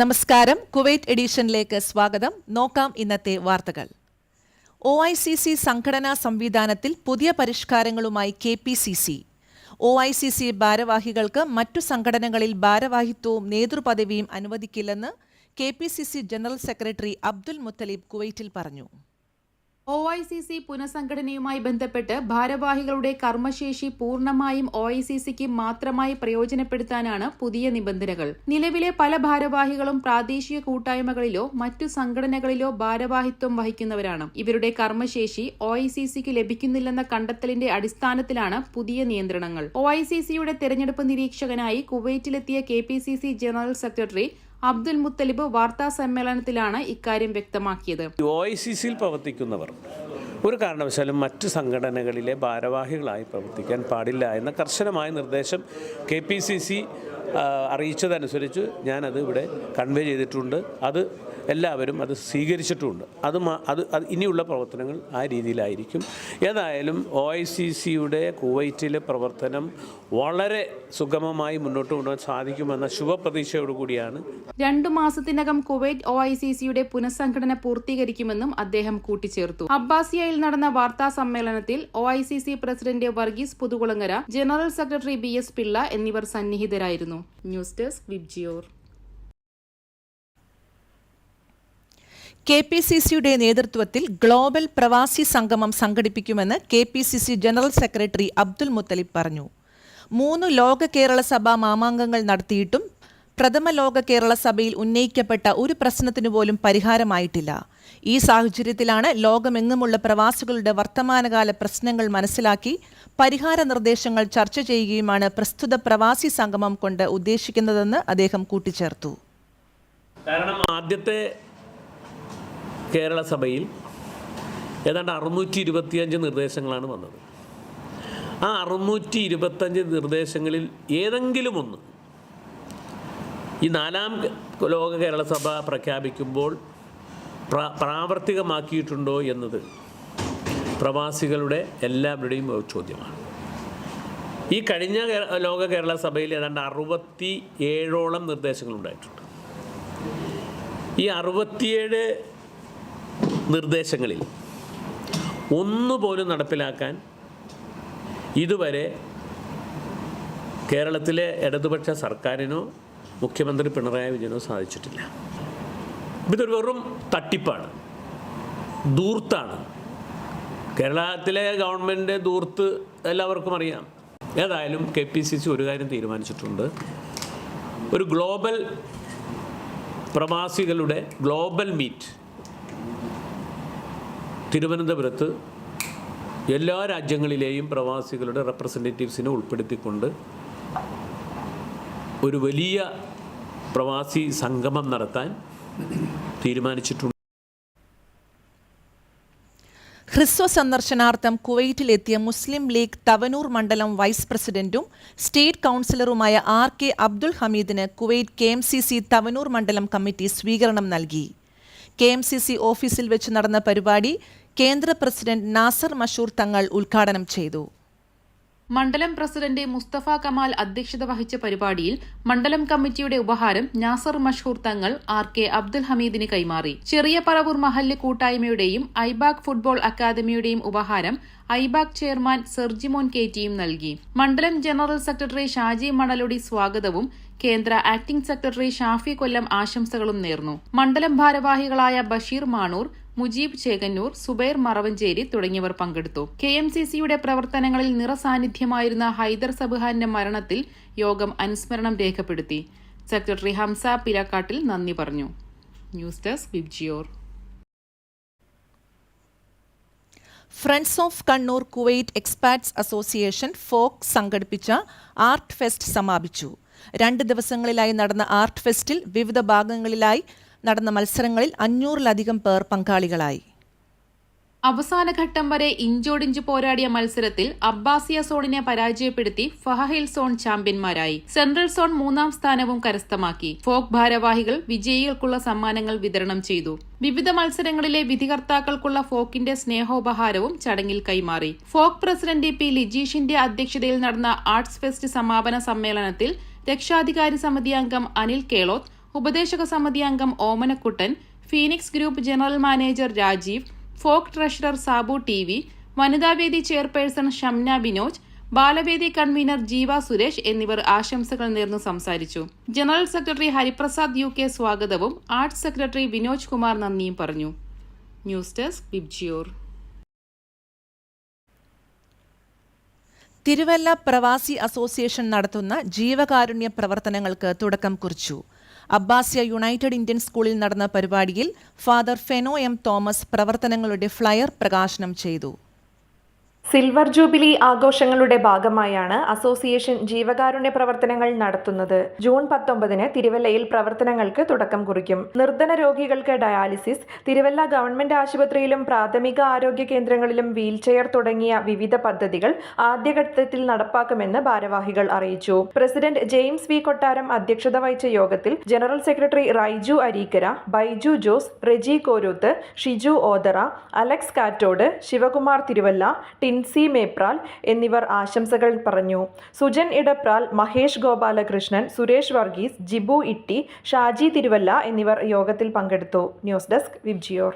നമസ്കാരം. കുവൈറ്റ് എഡിഷനിലേക്ക് സ്വാഗതം. നോക്കാം ഇന്നത്തെ വാർത്തകൾ. ഒ ഐ സി സി സംഘടനാ സംവിധാനത്തിൽ പുതിയ പരിഷ്കാരങ്ങളുമായി K P C C. O I C C ഭാരവാഹികൾക്ക് മറ്റു സംഘടനകളിൽ ഭാരവാഹിത്വവും നേതൃപദവിയും അനുവദിക്കില്ലെന്ന് K P C C general secretary Abdul Muthaleeb കുവൈറ്റിൽ പറഞ്ഞു. ഒ ഐ സി സി പുനഃസംഘടനയുമായി ബന്ധപ്പെട്ട് ഭാരവാഹികളുടെ കർമ്മശേഷി പൂർണമായും ഒ ഐ സി സിക്ക് മാത്രമായി പ്രയോജനപ്പെടുത്താനാണ് പുതിയ നിബന്ധനകൾ. നിലവിലെ പല ഭാരവാഹികളും പ്രാദേശിക കൂട്ടായ്മകളിലോ മറ്റു സംഘടനകളിലോ ഭാരവാഹിത്വം വഹിക്കുന്നവരാണ്. ഇവരുടെ കർമ്മശേഷി ഒ ഐ സി സിക്ക് ലഭിക്കുന്നില്ലെന്ന കണ്ടെത്തലിന്റെ അടിസ്ഥാനത്തിലാണ് പുതിയ നിയന്ത്രണങ്ങൾ. ഒ ഐ സി സിയുടെ തെരഞ്ഞെടുപ്പ് നിരീക്ഷകനായി കുവൈറ്റിലെത്തിയ K P C C general secretary Abdul Muthalib വാർത്താ സമ്മേളനത്തിലാണ് ഇക്കാര്യം വ്യക്തമാക്കിയത്. പ്രവർത്തിക്കുന്നവർ ഒരു കാരണവശാലും മറ്റ് സംഘടനകളിലെ ഭാരവാഹികളായി പ്രവർത്തിക്കാൻ പാടില്ല എന്ന കർശനമായ നിർദ്ദേശം കെ പി സി സി അറിയിച്ചതനുസരിച്ച് ഞാനത് ഇവിടെ കൺവേ ചെയ്തിട്ടുണ്ട്. അത് എല്ലാവരും അത് സ്വീകരിച്ചിട്ടുമുണ്ട്. അത് അത് അത് ഇനിയുള്ള പ്രവർത്തനങ്ങൾ ആ രീതിയിലായിരിക്കും. ഏതായാലും ഒ ഐ സി സിയുടെ കുവൈറ്റിലെ പ്രവർത്തനം വളരെ സുഗമമായി മുന്നോട്ട് കൊണ്ടുപോകാൻ സാധിക്കുമെന്ന ശുഭപ്രതീക്ഷയോടുകൂടിയാണ് രണ്ടു മാസത്തിനകം കുവൈറ്റ് ഒ ഐ സി സിയുടെ പുനഃസംഘടന പൂർത്തീകരിക്കുമെന്നും അദ്ദേഹം കൂട്ടിച്ചേർത്തു. അബ്ബാസിയയിൽ നടന്ന വാർത്താ സമ്മേളനത്തിൽ O I C C president Varghese Puthukulangara general secretary B S Pillai എന്നിവർ സന്നിഹിതരായിരുന്നു. News desk Vibgyor. K P C സിയുടെ നേതൃത്വത്തിൽ ഗ്ലോബൽ പ്രവാസി സംഗമം സംഘടിപ്പിക്കുമെന്ന് K P C C general secretary Abdul Muthalib പറഞ്ഞു. മൂന്ന് ലോക കേരള സഭാ മാമാങ്കങ്ങൾ നടത്തിയിട്ടും പ്രഥമ ലോക കേരള സഭയിൽ ഉന്നയിക്കപ്പെട്ട ഒരു പ്രശ്നത്തിനു പോലും പരിഹാരമായിട്ടില്ല. ഈ സാഹചര്യത്തിലാണ് ലോകമെങ്ങുമുള്ള പ്രവാസികളുടെ വർത്തമാനകാല പ്രശ്നങ്ങൾ മനസ്സിലാക്കി പരിഹാര നിർദ്ദേശങ്ങൾ ചർച്ച ചെയ്യുകയുമാണ് പ്രസ്തുത പ്രവാസി സംഗമം കൊണ്ട് ഉദ്ദേശിക്കുന്നതെന്ന് അദ്ദേഹം കൂട്ടിച്ചേർത്തു. കാരണം ആദ്യത്തെ കേരള സഭയിൽ ഏതാണ്ട് അറുന്നൂറ്റി ഇരുപത്തിയഞ്ച് നിർദ്ദേശങ്ങളാണ് വന്നത്. ആ അറുന്നൂറ്റി ഇരുപത്തഞ്ച് നിർദ്ദേശങ്ങളിൽ ഏതെങ്കിലും ഒന്ന് ഈ നാലാം ലോക കേരള സഭ പ്രഖ്യാപിക്കുമ്പോൾ പ്ര- പ്രാവർത്തികമാക്കിയിട്ടുണ്ടോ എന്നത് പ്രവാസികളുടെ എല്ലാവരുടെയും ചോദ്യമാണ്. ഈ കഴിഞ്ഞ ലോക കേരള സഭയിൽ ഏതാണ്ട് അറുപത്തി ഏഴോളം നിർദ്ദേശങ്ങളുണ്ടായിട്ടുണ്ട്. ഈ അറുപത്തിയേഴ് നിർദ്ദേശങ്ങളിൽ. ഒന്നുപോലും നടപ്പിലാക്കാൻ ഇതുവരെ കേരളത്തിലെ ഇടതുപക്ഷ സർക്കാരിനോ മുഖ്യമന്ത്രി പിണറായി വിജയനോ സാധിച്ചിട്ടില്ല. ഇതൊരു വെറും തട്ടിപ്പാണ്. ദൂർത്താണ്. കേരളത്തിലെ ഗവൺമെന്റ് ദൂർത്ത് എല്ലാവർക്കും അറിയാം. ഏതായാലും കെ പി സി സി ഒരു കാര്യം തീരുമാനിച്ചിട്ടുണ്ട്. ഒരു ഗ്ലോബൽ പ്രവാസികളുടെ ഗ്ലോബൽ മീറ്റ് തിരുവനന്തപുരത്ത് എല്ലാ രാജ്യങ്ങളിലെയും പ്രവാസികളുടെ റെപ്രസെന്റേറ്റീവ്സിനെ ഉൾപ്പെടുത്തിക്കൊണ്ട് ഒരു വലിയ പ്രവാസി സംഗമം നടത്താൻ തീരുമാനിച്ചിട്ടുണ്ട്. ഹ്രസ്വ സന്ദർശനാർത്ഥം കുവൈറ്റിലെത്തിയ മുസ്ലിം ലീഗ് തവനൂർ മണ്ഡലം വൈസ് പ്രസിഡന്റും സ്റ്റേറ്റ് കൗൺസിലറുമായ R K Abdul ഹമീദിന് Kuwait K M C C Thavanur മണ്ഡലം കമ്മിറ്റി സ്വീകരണം നൽകി. കെ എം സി സി ഓഫീസിൽ വെച്ച് നടന്ന പരിപാടി കേന്ദ്ര പ്രസിഡന്റ് നാസർ മഷൂർ തങ്ങൾ ഉദ്ഘാടനം ചെയ്തു. മണ്ഡലം പ്രസിഡന്റ് മുസ്തഫ കമാൽ അധ്യക്ഷത വഹിച്ച പരിപാടിയിൽ മണ്ഡലം കമ്മിറ്റിയുടെ ഉപഹാരം നാസർ മഷൂർ തങ്ങൾ ആർ കെ അബ്ദുൽ ഹമീദിന് കൈമാറി. ചെറിയ പറവൂർ മഹല്ല് കൂട്ടായ്മയുടെയും ഐബാഗ് ഫുട്ബോൾ അക്കാദമിയുടെയും ഉപഹാരം ഐബാഗ് ചെയർമാൻ സെർജിമോൻ കേറ്റിയും നൽകി. മണ്ഡലം ജനറൽ സെക്രട്ടറി ഷാജി മണലുടി സ്വാഗതവും കേന്ദ്ര ആക്ടിംഗ് സെക്രട്ടറി ഷാഫി കൊല്ലം ആശംസകളും നേർന്നു. മണ്ഡലം ഭാരവാഹികളായ ബഷീർ മാണൂർ മുജീബ് ചേകന്നൂർ സുബൈർ മറവഞ്ചേരി തുടങ്ങിയവർ പങ്കെടുത്തു. കെ എം സി സിയുടെ പ്രവർത്തനങ്ങളിൽ നിറസാന്നിധ്യമായിരുന്ന ഹൈദർ സബുഹാന്റെ മരണത്തിൽ യോഗം അനുസ്മരണം രേഖപ്പെടുത്തി. സെക്രട്ടറി ഹംസ പിലക്കാട്ടിൽ നന്ദി പറഞ്ഞു. News desk Vibgyor friends of Kannur Kuwait expats association FOKE സംഘടിപ്പിച്ച ആർട്ട് ഫെസ്റ്റ് സമാപിച്ചു. രണ്ട് ദിവസങ്ങളിലായി നടന്ന ആർട്ട് ഫെസ്റ്റിൽ വിവിധ ഭാഗങ്ങളിലായി നടന്ന മത്സരങ്ങളിൽ അഞ്ഞൂറിലധികം പേർ പങ്കാളികളായി. അവസാന ഘട്ടം വരെ ഇഞ്ചോടിഞ്ച് പോരാടിയ മത്സരത്തിൽ അബ്ബാസിയ സോണിനെ പരാജയപ്പെടുത്തി ഫഹഹിൽ സോൺ ചാമ്പ്യന്മാരായി. സെൻട്രൽ സോൺ മൂന്നാം സ്ഥാനവും കരസ്ഥമാക്കി. ഫോക് ഭാരവാഹികൾ വിജയികൾക്കുള്ള സമ്മാനങ്ങൾ വിതരണം ചെയ്തു. വിവിധ മത്സരങ്ങളിലെ വിധികർത്താക്കൾക്കുള്ള ഫോക്കിന്റെ സ്നേഹോപഹാരവും ചടങ്ങിൽ കൈമാറി. ഫോക് പ്രസിഡന്റ് പി ലിജീഷിന്റെ അധ്യക്ഷതയിൽ നടന്ന ആർട്സ് ഫെസ്റ്റ് സമാപന സമ്മേളനത്തിൽ രക്ഷാധികാരി സമിതി അംഗം അനിൽ കേളോത്ത് ഉപദേശക സമിതി അംഗം Omanakuttan phoenix group general manager Rajeev folk treasurer Sabu T V വനിതാവേദി ചെയർപേഴ്സൺ ഷംന ബിനോജ് ബാലവേദി കൺവീനർ ജീവ സുരേഷ് എന്നിവർ ആശംസകൾ നേർന്നു സംസാരിച്ചു. General secretary Hariprasad U K സ്വാഗതവും ആർട്സ് സെക്രട്ടറി വിനോജ് കുമാർ നന്ദിയും പറഞ്ഞു. News desk ബിബ്ജിയോർ. തിരുവല്ല പ്രവാസി അസോസിയേഷൻ നടത്തുന്ന ജീവകാരുണ്യ പ്രവർത്തനങ്ങൾക്ക് തുടക്കം കുറിച്ചു. അബ്ബാസ്യ യുണൈറ്റഡ് ഇന്ത്യൻ സ്കൂളിൽ നടന്ന പരിപാടിയിൽ ഫാദർ ഫെനോ എം തോമസ് പ്രവർത്തനങ്ങളുടെ ഫ്ലയർ പ്രകാശനം ചെയ്തു. സിൽവർ ജൂബിലി ആഘോഷങ്ങളുടെ ഭാഗമായാണ് അസോസിയേഷൻ ജീവകാരുണ്യ പ്രവർത്തനങ്ങൾ നടത്തുന്നത്. ജൂൺ പത്തൊമ്പതിന് തിരുവല്ലയിൽ പ്രവർത്തനങ്ങൾക്ക് തുടക്കം കുറിക്കും. നിർധന രോഗികൾക്ക് ഡയാലിസിസ് തിരുവല്ല ഗവൺമെന്റ് ആശുപത്രിയിലും പ്രാഥമിക ആരോഗ്യ കേന്ദ്രങ്ങളിലും വീൽചെയർ തുടങ്ങിയ വിവിധ പദ്ധതികൾ ആദ്യഘട്ടത്തിൽ നടപ്പാക്കുമെന്ന് ഭാരവാഹികൾ അറിയിച്ചു. പ്രസിഡന്റ് ജെയിംസ് വി കൊട്ടാരം അധ്യക്ഷത വഹിച്ച യോഗത്തിൽ ജനറൽ സെക്രട്ടറി റൈജു അരീക്കര ബൈജു ജോസ് റെജി കോരൂത്ത് ഷിജു ഓദറ അലക്സ് കാറ്റോഡ് ശിവകുമാർ തിരുവല്ല ടിൻസി മേപ്രാൽ എന്നിവർ ആശംസകൾ പറഞ്ഞു. സുജൻ ഇടപ്രാൽ മഹേഷ് ഗോപാലകൃഷ്ണൻ സുരേഷ് വർഗീസ് ജിബു ഇട്ടി ഷാജി തിരുവല്ല എന്നിവർ യോഗത്തിൽ പങ്കെടുത്തു. News desk Vibgyor.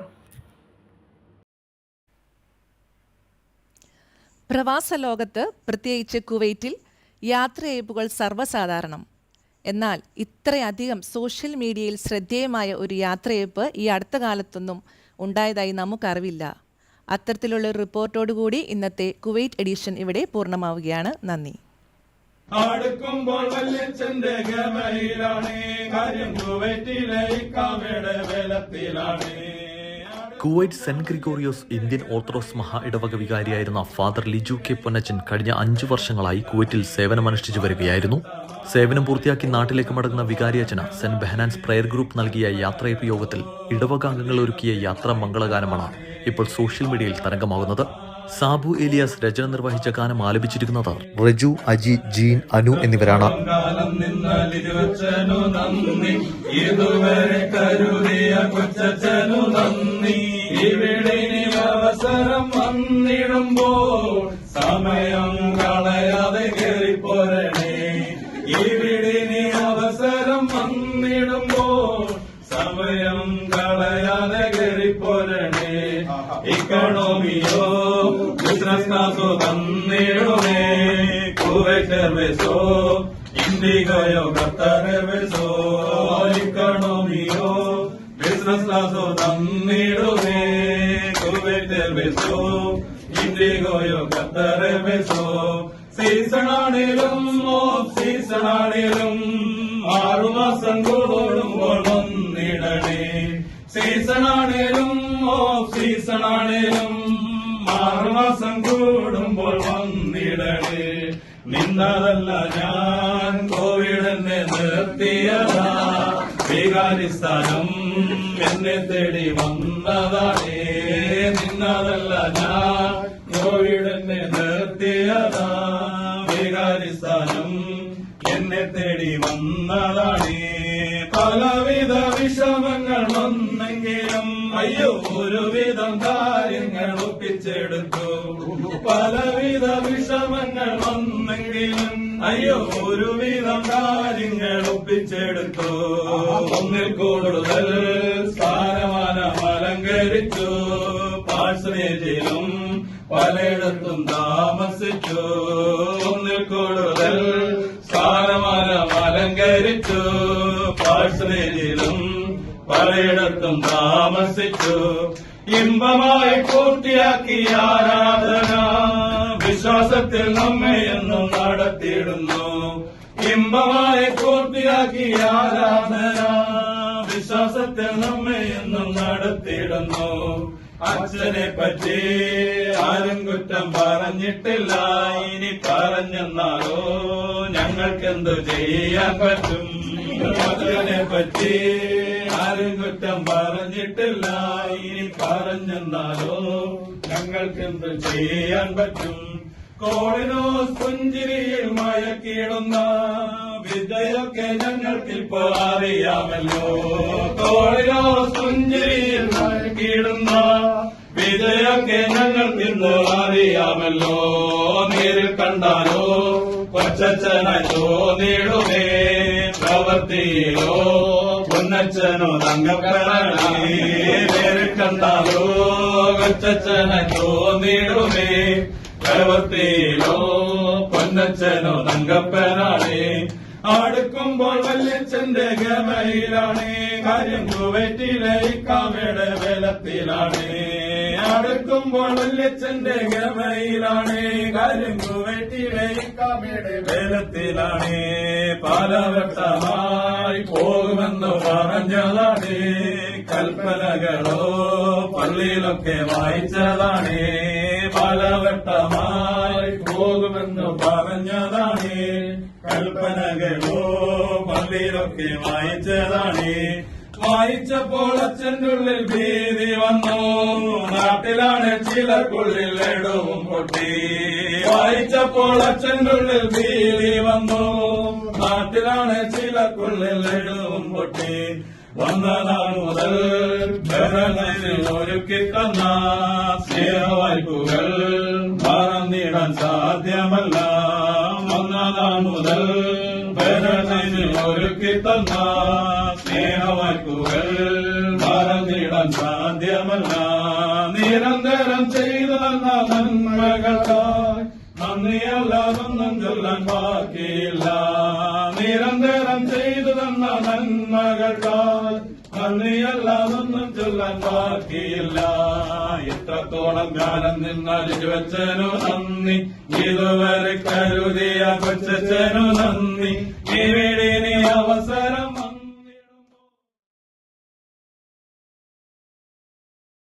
പ്രവാസ ലോകത്ത് പ്രത്യേകിച്ച് കുവൈറ്റിൽ യാത്രയയപ്പുകൾ സർവസാധാരണം. എന്നാൽ ഇത്രയധികം സോഷ്യൽ മീഡിയയിൽ ശ്രദ്ധേയമായ ഒരു യാത്രയയപ്പ് ഈ അടുത്ത കാലത്തൊന്നും ഉണ്ടായതായി നമുക്കറിവില്ല. അത്തരത്തിലുള്ള റിപ്പോർട്ടോടു കൂടി ഇന്നത്തെ കുവൈറ്റ് എഡിഷൻ ഇവിടെ പൂർണമാവുകയാണ്. നന്ദി. അടുക്കുമ്പോൾ വല്യച്ഛന്റെ ഗമയിലാണ് കാര്യം കുവൈറ്റിലെ ഇക്കാമയുടെ വേലത്തിലാണ് Kuwait saint Gregorios Indian orthodox മഹാ ഇടവക വികാരിയായിരുന്ന ഫാദർ ലിജു കെ പൊന്നച്ചൻ കഴിഞ്ഞ അഞ്ചു വർഷങ്ങളായി കുവൈറ്റിൽ സേവനമനുഷ്ഠിച്ചു വരികയായിരുന്നു. സേവനം പൂർത്തിയാക്കി നാട്ടിലേക്ക് മടങ്ങുന്ന വികാരിയച്ചന് സെന്റ് ബെഹനാൻസ് പ്രയർ ഗ്രൂപ്പ് നൽകിയ യാത്രയപ്പ് യോഗത്തിൽ ഇടവകാംഗങ്ങൾ ഒരുക്കിയ യാത്രാ മംഗളഗാനമാണ് ഇപ്പോൾ സോഷ്യൽ മീഡിയയിൽ തരംഗമാകുന്നത് സാബു ഏലിയാസ് രചന നിർവഹിച്ച ഗാനം ആലപിച്ചിരിക്കുന്നത് റജു അജി ജീൻ അനു എന്നിവരാണ്. ഇതുവരെ കരുതിയ കുവൈറ്റർവേസോ ഇൻഡിഗോയോ ഖത്തർവേസോ ഇക്കണോമിയോ ബിസിനസ് ക്ലാസോ തന്നിടുമേ കുവൈറ്റർവേസോ ഇൻഡിഗോയോ ഖത്തർവേസോ സീസണാണേലും ഓഫ് സീസണാണേലും ആറുമാസം കൂടുമ്പോൾ വന്നിടണേ സീസണാണേലും ഓഫ് സീസണാണേലും ആറുമാസം കൂടുമ്പോൾ വന്നിടണേ നിന്നതല്ല ഞാൻ കോവിഡെന്നെ നിർത്തിയതാ. വികാരിസ്ഥാനം എന്നെ തേടി വന്നതാണേ. നിന്നതല്ല ഞാൻ കോവിഡെന്നെ നിർത്തിയതാ. വികാരിസ്ഥാനം എന്നെ തേടി വന്നതാണേ. പലവിധ വിഷമങ്ങൾ വന്നെങ്കിലും അയ്യോ ഒരുവിധം കാര്യങ്ങൾ ഒപ്പിച്ചെടുത്തു. പലവിധ വിഷമങ്ങൾ അയ്യോ ഒരുവിധം കാര്യങ്ങൾ ഒപ്പിച്ചെടുത്തു. ഒന്നിൽ കൂടുതൽ സ്ഥാനമാനം അലങ്കരിച്ചു. പാഴ്സനേജിലും പലയിടത്തും താമസിച്ചു. ഒന്നിൽ കൂടുതൽ സ്ഥാനമാനം അലങ്കരിച്ചു. പാഴ്സനേജിലും പലയിടത്തും താമസിച്ചു. ഇമ്പമായി പൂർത്തിയാക്കി ആരാധന. വിശ്വാസത്തിൽ നമ്മെ എന്നും നടത്തിയിടുന്നു. ഇമ്പമായി പൂർത്തിയാക്കിയ ആരാധന. വിശ്വാസത്തിൽ നമ്മെ എന്നും നടത്തിയിടുന്നു. അച്ഛനെ പറ്റി ആരും കുറ്റം പറഞ്ഞിട്ടില്ല. ഇനി പറഞ്ഞെന്നാലോ ഞങ്ങൾക്കെന്തു ചെയ്യാൻ പറ്റും? അച്ഛനെ പറ്റി ആരും കുറ്റം പറഞ്ഞിട്ടില്ല. ഇനി പറഞ്ഞെന്നാലോ ഞങ്ങൾക്കെന്തു ചെയ്യാൻ പറ്റും? കോളിനോ പുഞ്ചിരിയിൽ മയക്കിടുന്ന ഞങ്ങൾക്ക് ഞങ്ങൾക്കിപ്പോ അറിയാമല്ലോ കോളിനോ പുഞ്ചിരിയിൽ മയക്കിടുന്ന വിജയൊക്കെ ഞങ്ങൾക്കിപ്പോ അറിയാമല്ലോ നേരിൽ കണ്ടാലോ കൊച്ചനായി നേടുമേ പ്രവർത്തിയിലോ പൊന്നച്ചനോ തങ്കപ്പനാണേ നീടുമേ തോന്നിടുമേ. പ്രവൃത്തിയിലോ പൊന്നച്ചനോ തങ്കപ്പനാണേ അടുക്കുമ്പോൾ വല്യച്ഛന്റെ ഗമയിലാണേ. കാര്യം കുവൈറ്റിലെ ഇക്കാമയുടെ ബലത്തിലാണേ അടുക്കുമ്പോൾ വല്യച്ഛന്റെ ഗമയിലാണേ കാര്യം കുവൈറ്റിലെ ഇക്കാമയുടെ ബലത്തിലാണേ പലവട്ടമായി പോകുമെന്ന് പറഞ്ഞതാണേ കൽപ്പനകളോ പള്ളിയിലൊക്കെ വായിച്ചതാണേ. പാലവട്ടമായി പോകുമെന്ന് പറഞ്ഞതാണേ കൽപ്പനകളോ പള്ളിയിലൊക്കെ വായിച്ചതാണേ. വായിച്ചപ്പോൾ അച്ഛന്റെ ഉള്ളിൽ ഭീതി വന്നു. നാട്ടിലാണ് ചിലർക്കുള്ളിൽ ഇടവും പൊട്ടി. വായിച്ചപ്പോൾ അച്ഛന്റെ ഉള്ളിൽ ഭീതി വന്നു. നാട്ടിലാണ് ചിലർക്കുള്ളിൽ ഇടവും പൊട്ടി. വന്നനാൾ മുതൽ ഭരണത്തിൽ ഒരുക്കി തന്ന സ്നേഹവായ്പുകൾ. മറന്നിടാൻ സാധ്യമല്ല. വന്നനാൾ മുതൽ ഭരണത്തിൽ ഒരുക്കി തന്ന മറന്നിടം സാധ്യമല്ല. നിരന്തരം ചെയ്തു തന്ന നന്മകളായി നന്ദിയല്ലാതൊന്നും ചൊല്ലാൻ ബാക്കിയില്ല. നിരന്തരം ചെയ്തു തന്ന നന്മകളായി നന്ദിയല്ലാതൊന്നും ചൊല്ലാൻ ബാക്കിയില്ല. എത്രത്തോളം കാലം നിന്നാൽ വെച്ചനു നന്ദി. ഇതുവരെ കരുതിയ കൊച്ചനു നന്ദി. ഇവിടെ ഇനി അവസരം